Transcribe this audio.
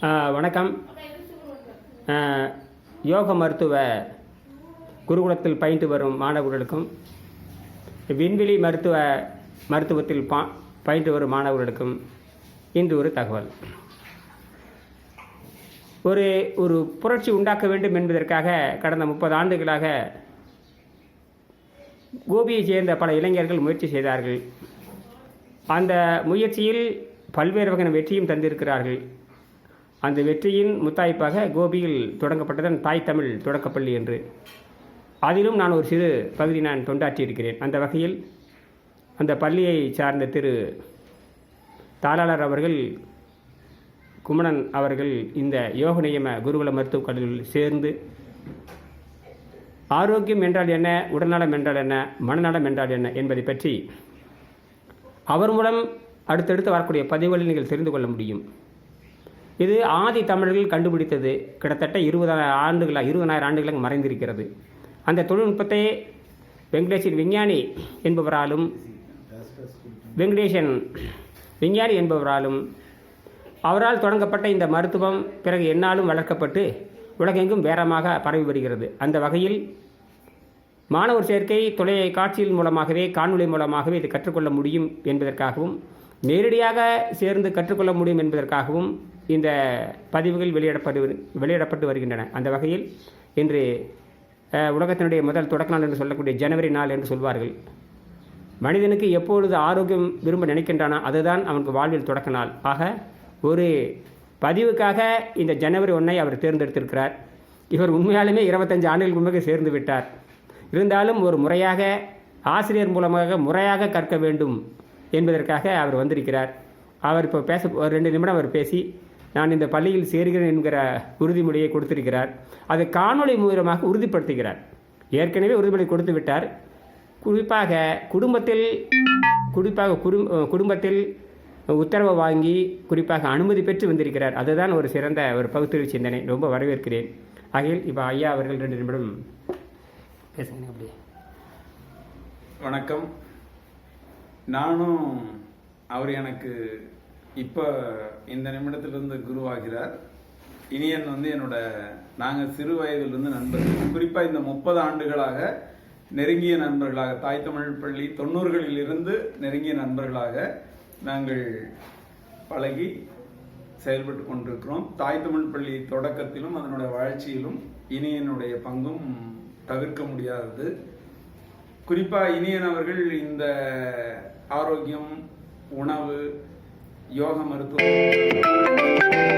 வணக்கம். யோக மருத்துவ குருகுலத்தில் பயின்று வரும் மாணவர்களுக்கும் விண்வெளி மருத்துவ மருத்துவத்தில் பா பயின்று வரும் மாணவர்களுக்கும் இன்று ஒரு தகவல். ஒரு ஒரு புரட்சி உண்டாக்க வேண்டும் என்பதற்காக கடந்த முப்பது ஆண்டுகளாக கோபியைச் சேர்ந்த பல இளைஞர்கள் முயற்சி செய்தார்கள். அந்த முயற்சியில் பல்வேறு வகையான வெற்றியும் தந்திருக்கிறார்கள். அந்த வெற்றியின் முத்தாய்ப்பாக கோபியில் தொடங்கப்பட்டதன் தாய் தமிழ் தொடக்கப்பள்ளி என்று. அதிலும் நான் ஒரு சிறு பகுதி நான் தொண்டாற்றியிருக்கிறேன். அந்த வகையில் அந்த பள்ளியை சார்ந்த திரு. தாளாளர் அவர்கள் குமணன் அவர்கள் இந்த யோக நியம குருகுல மருத்துவக் கல்லூரியில் சேர்ந்து ஆரோக்கியம் என்றால் என்ன உடல்நலம் என்றால் என்ன மனநலம் என்றால் என்ன என்பதை பற்றி அவர் மூலம் அடுத்தடுத்து வரக்கூடிய பதிவுகளில் நீங்கள் தெரிந்து கொள்ள முடியும். இது ஆதி தமிழர்கள் கண்டுபிடித்தது கிட்டத்தட்ட இருபதாயிரம் ஆண்டுகளாக இருபதாயிரம் ஆண்டுகளாக மறைந்திருக்கிறது. அந்த தொழில்நுட்பத்தை வெங்கடேஷன் விஞ்ஞானி என்பவராலும் வெங்கடேஷன் விஞ்ஞானி என்பவராலும் அவரால் தொடங்கப்பட்ட இந்த மருத்துவம் பிறகு என்னாலும் வளர்க்கப்பட்டு உலகெங்கும் வேரமாக பரவி வருகிறது. அந்த வகையில் மாணவர் சேர்க்கை தொலை காட்சியின் மூலமாகவே காணொலி மூலமாகவே இது கற்றுக்கொள்ள முடியும் என்பதற்காகவும் நேரடியாக சேர்ந்து கற்றுக்கொள்ள முடியும் என்பதற்காகவும் இந்த பதிவுகள் வெளியிடப்படு வெளியிடப்பட்டு வருகின்றன. அந்த வகையில் இன்று உலகத்தினுடைய முதல் தொடக்க நாள் என்று சொல்லக்கூடிய ஜனவரி நாள் என்று சொல்வார்கள். மனிதனுக்கு எப்பொழுது ஆரோக்கியம் விரும்ப நினைக்கின்றானோ அதுதான் அவனுக்கு வாழ்வில் தொடக்க நாள் ஆக ஒரு பதிவுக்காக இந்த ஜனவரி ஒன்றை அவர் தேர்ந்தெடுத்திருக்கிறார். இவர் உண்மையாலுமே இருபத்தஞ்சு ஆண்டுகளுக்கு முன்பே சேர்ந்து விட்டார். இருந்தாலும் ஒரு முறையாக ஆசிரியர் மூலமாக முறையாக கற்க வேண்டும் என்பதற்காக அவர் வந்திருக்கிறார். அவர் இப்போ பேச ஒரு ரெண்டு நிமிடம் அவர் பேசி நான் இந்த பள்ளியில் சேர்கிறேன் என்கிற உறுதிமொழியை கொடுத்திருக்கிறார். அதை காணொளி மூலமாக உறுதிப்படுத்துகிறார். ஏற்கனவே உறுதிமொழி கொடுத்து விட்டார். குறிப்பாக குடும்பத்தில் குறிப்பாக குடும் குடும்பத்தில் உத்தரவு வாங்கி குறிப்பாக அனுமதி பெற்று வந்திருக்கிறார். அதுதான் ஒரு சிறந்த ஒரு பகுத்தறிவு சிந்தனை. ரொம்ப வரவேற்கிறேன். ஆகையில் இப்போ ஐயா அவர்கள் ரெண்டு நிமிடம் பேசுங்க அப்படியே. வணக்கம். நானும் அவர் எனக்கு இப்போ இந்த நிமிடத்திலிருந்து குருவாகிறார். இனியன் வந்து என்னோட நாங்கள் சிறு வயதிலிருந்து நண்பர்கள். குறிப்பாக இந்த முப்பது ஆண்டுகளாக நெருங்கிய நண்பர்களாக தாய் தமிழ் பள்ளி தொண்ணூறுகளில் இருந்து நெருங்கிய நண்பர்களாக நாங்கள் பழகி செயல்பட்டு கொண்டிருக்கிறோம். தாய் தமிழ் பள்ளி தொடக்கத்திலும் அதனுடைய வளர்ச்சியிலும் இனியனுடைய பங்கும் தவிர்க்க முடியாதது குறிப்பாக இனியன் அவர்கள் இந்த ஆரோக்கியம் உணவு யோக மருத்துவம்